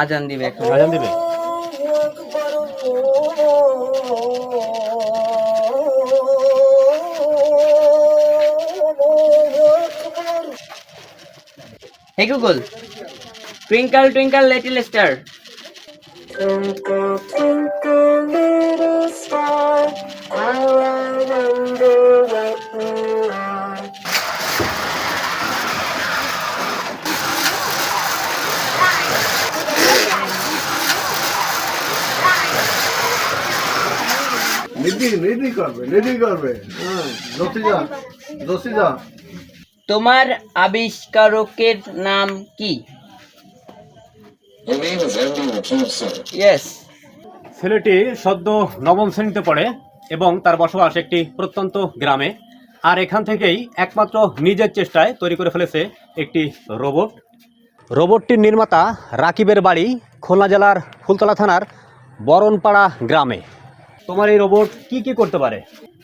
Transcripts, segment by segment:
আজান দিবে এখন। আজান দিবে? Hey Google twinkle twinkle little star Twinkle, twinkle, little star, how I wonder ready ready করবে রেডি করবে। হ্যাঁ তোমার আবিষ্কারকের নাম কি. ইয়েস ছেলেটি সদ্য নবম শ্রেণীতে পড়ে এবং তার বসবাস একটি প্রত্যন্ত গ্রামে আর এখান থেকেই একমাত্র নিজের চেষ্টায় তৈরি করে ফেলেছে একটি রোবট। রোবটটির নির্মাতা রাকিবের বাড়ি খুলনা জেলার ফুলতলা থানার বরণপাড়া গ্রামে। তোমার এই রোবট কি কি করতে পারে?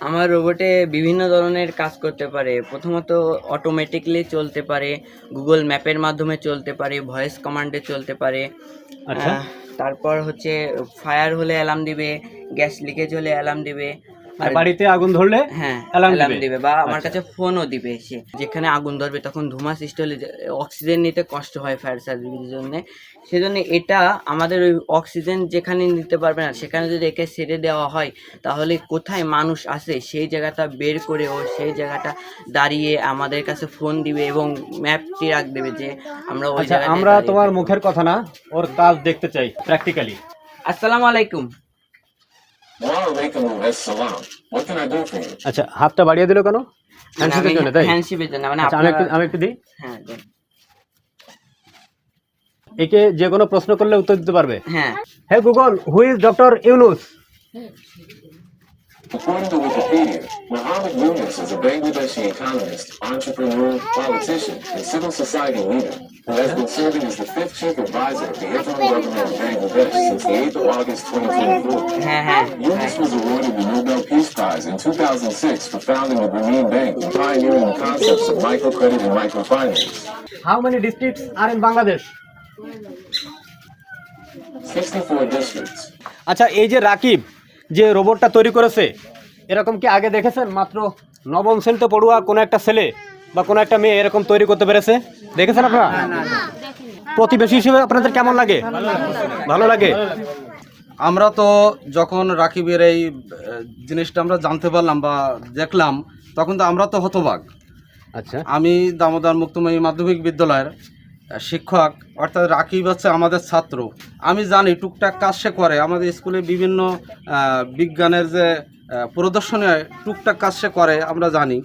আমার রোবটে বিভিন্ন ধরনের কাজ করতে পারে। প্রথমত অটোমেটিকলি চলতে পারে গুগল ম্যাপের মাধ্যমে চলতে পারে ভয়েস কমান্ডে চলতে পারে। আচ্ছা। তারপর হচ্ছে ফায়ার হলে অ্যালার্ম দিবে গ্যাস লিকেজ হলে অ্যালার্ম দিবে। আর বাড়িতে আগুন ধরলে হ্যাঁ অ্যালার্ম দিবে। বা আমার আচ্ছা। কাছে ফোনও দিবে সে। যেখানে আগুন ধরবে তখন ধোঁয়া সৃষ্টি হলে অক্সিজেন নিতে কষ্ট হয় ফায়ার সার্ভিসের জন্য। সেজন্য এটা আমাদের ওই অক্সিজেন যেখানে নিতে পারবে না সেখানে যদি একে ছেড়ে দেওয়া হয় তাহলে কোথায় মানুষ আছে সেই জায়গাটা বের করে ও সেই জায়গাটা দাঁড়িয়ে আমাদের কাছে ফোন দিবে এবং ম্যাপটি রাখ দেবে যে আমরা ওই আচ্ছা আমরা তোমার মুখের কথা না ওর কাজ দেখতে চাই প্র্যাকটিক্যালি আসসালামু আলাইকুম। আচ্ছা হাতটা বাড়িয়ে দিল কেন? হ্যান্ডশেকের জন্য তাই? হ্যান্ডশেকের জন্য মানে আচ্ছা আমি একটু আমি একটু দিই? হ্যাঁ একে যে কোনো প্রশ্ন করলে উত্তর দিতে পারবে। হ্যাঁ। Hey Google who is doctor Yunus? According to Wikipedia, Muhammad Yunus is a Bangladeshi economist, entrepreneur, politician, and civil society leader who has been serving as the fifth chief advisor of the interim government of Bangladesh since the 8th of August 2024. হ্যাঁ হ্যাঁ Yunus was awarded the Nobel Peace Prize in 2006 for founding the Grameen Bank and pioneering the concepts of microcredit and microfinance. How many districts are in Bangladesh 64 districts. আচ্ছা এই যে রাকিব যে রোবটটা তৈরি করেছে এরকম কি আগে দেখেছেন? মাত্র নবম শ্রেণীতে পড়ুয়া কোনো একটা ছেলে বা কোনো একটা মেয়ে এরকম তৈরি করতে পেরেছে? দেখেছেন আপনারা? প্রতিবেশী হিসেবে আপনাদের কেমন লাগে? ভালো লাগে। আমরা তো যখন রাকিবের এই জিনিসটা আমরা জানতে পারলাম বা দেখলাম তখন তো আমরা তো হতবাক। আচ্ছা। আমি দামোদর মুক্তময়ী মাধ্যমিক বিদ্যালয়ের শিক্ষক অর্থাৎ রাকিব হচ্ছে আমাদের ছাত্র। আমি জানি টুকটাক কাজ সে করে আমাদের স্কুলে বিভিন্ন বিজ্ঞানের যে প্রদর্শনী টুকটাক কাজ সে করে আমরা জানি।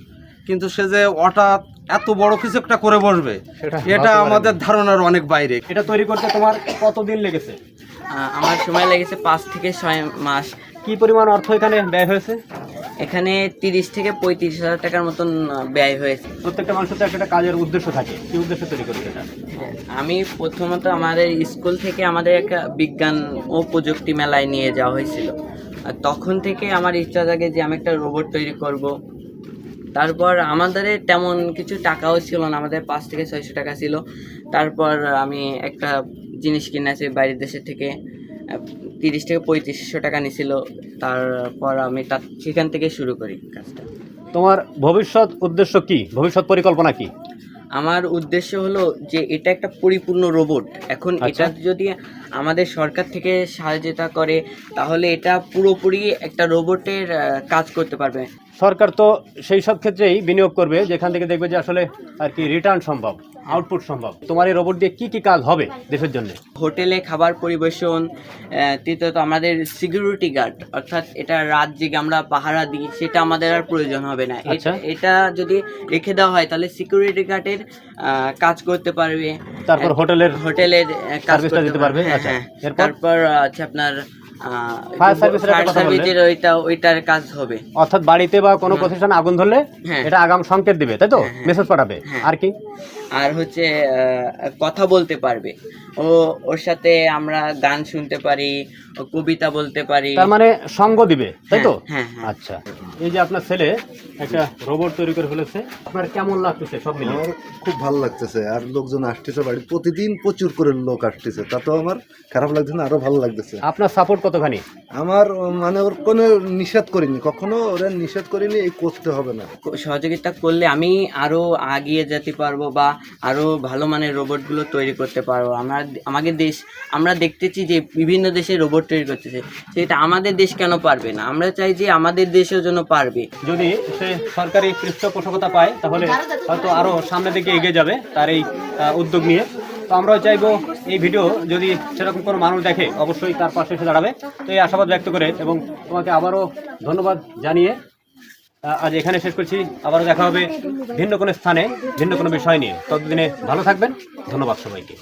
কিন্তু সে যে হঠাৎ এত বড় কিছু একটা করে বসবে সেটা এটা আমাদের ধারণার অনেক বাইরে। এটা তৈরি করতে তোমার কতদিন লেগেছে? আমার সময় লেগেছে পাঁচ থেকে ছয় মাস। কি পরিমাণ অর্থ এখানে ব্যয় হয়েছে? এখানে তিরিশ থেকে পঁয়ত্রিশ হাজার টাকার মতন ব্যয় হয়েছে। প্রত্যেকটা মানুষের তো একটা কাজের উদ্দেশ্য থাকে। কি উদ্দেশ্য তৈরি করেছে এটা? আমি প্রথমত আমাদের স্কুল থেকে আমাদের একটা বিজ্ঞান ও প্রযুক্তি মেলায় নিয়ে যাওয়া হয়েছিল। তখন থেকে আমার ইচ্ছা জাগে যে আমি একটা রোবট তৈরি করব। তারপর আমাদের তেমন কিছু টাকাও ছিল না, আমাদের পাঁচ থেকে ছয়শো টাকা ছিল। তারপর আমি একটা জিনিস কিনে কিনেছি বাইরের দেশের থেকে তিরিশ থেকে পঁয়ত্রিশশো টাকা নিছিল। তারপর আমি তার সেখান থেকে শুরু করি কাজটা। তোমার ভবিষ্যৎ উদ্দেশ্য কি? ভবিষ্যৎ পরিকল্পনা কি? আমার উদ্দেশ্য হলো যে এটা একটা পরিপূর্ণ রোবট এখন আচ্ছা। এটা যদি আমাদের সরকার থেকে সাহায্যতা করে তাহলে এটা পুরোপুরি একটা রোবটের কাজ করতে পারবে সরকার তো সেই সব ক্ষেত্রেই বিনিয়োগ করবে যেখান থেকে দেখবে যে আসলে আর কি রিটার্ন সম্ভব আউটপুট সম্ভব তোমার এই রোবট দিয়ে কি কি কাজ হবে দেশের জন্য হোটেলে খাবার পরিবেশন তৃতীয়ত আমাদের সিকিউরিটি গার্ড অর্থাৎ এটা রাত জেগে আমরা পাহারা দিই সেটা আমাদের আর প্রয়োজন হবে না আচ্ছা। এটা যদি রেখে দেওয়া হয় তাহলে সিকিউরিটি গার্ডের কাজ করতে পারবে তারপর হোটেলের হোটেলের কাজ করতে পারবে? হ্যাঁ, আচ্ছা। হ্যাঁ। তারপর আছে আপনার Fire service এর একটা কথা বললে? সার্ভিসের ওইটা ওইটার কাজ হবে। অর্থাৎ বাড়িতে বা কোনো প্রতিষ্ঠানে আগুন ধরলে হ্যাঁ। এটা আগাম সংকেত দিবে তাই তো? হ্যাঁ, হ্যাঁ। মেসেজ পাঠাবে। হ্যাঁ। আর কি? আর হচ্ছে আহ, কথা বলতে পারবে। ও ওর সাথে আমরা গান শুনতে পারি ও কবিতা বলতে পারি। তার মানে সঙ্গ দিবে তাই তো? হ্যাঁ, হ্যাঁ। আচ্ছা। এই যে আপনার ছেলে একটা রোবট তৈরি করে ফেলেছে আপনার কেমন লাগতেছে সব মিলে আমার খুব ভালো লাগতেছে। আর লোকজন আসতেছে বাড়ি প্রতিদিন প্রচুর করে লোক আসতেছে। তাতেও আমার খারাপ লাগতেছে না আরও ভালো লাগতেছে। আপনার সাপোর্ট কতখানি? আমার মানে ওর কোনো নিষেধ করিনি কখনো ওরা নিষেধ করিনি এই করতে হবে না। সহযোগিতা করলে আমি আরও আগিয়ে যেতে পারব বা আরও ভালো মানের রোবটগুলো তৈরি করতে পারব। আমরা আমাদের দেশ আমরা দেখতেছি যে বিভিন্ন দেশে রোবট তৈরি করতেছে। সেটা আমাদের দেশ কেন পারবে না? আমরা চাই যে আমাদের দেশের জন্য পারবে। যদি সে সরকারি পৃষ্ঠপোষকতা পায় তাহলে হয়তো আরও সামনের দিকে এগিয়ে যাবে তার এই উদ্যোগ নিয়ে। তো আমরাও চাইব এই ভিডিও যদি সেরকম কোনো মানুষ দেখে, অবশ্যই তার পাশে এসে দাঁড়াবে। তো এই আশাবাদ ব্যক্ত করে এবং তোমাকে আবারও ধন্যবাদ জানিয়ে আজ এখানে শেষ করছি। আবারও দেখা হবে ভিন্ন কোনো স্থানে, ভিন্ন কোনো বিষয় নিয়ে। ততদিনে ভালো থাকবেন। ধন্যবাদ সবাইকে।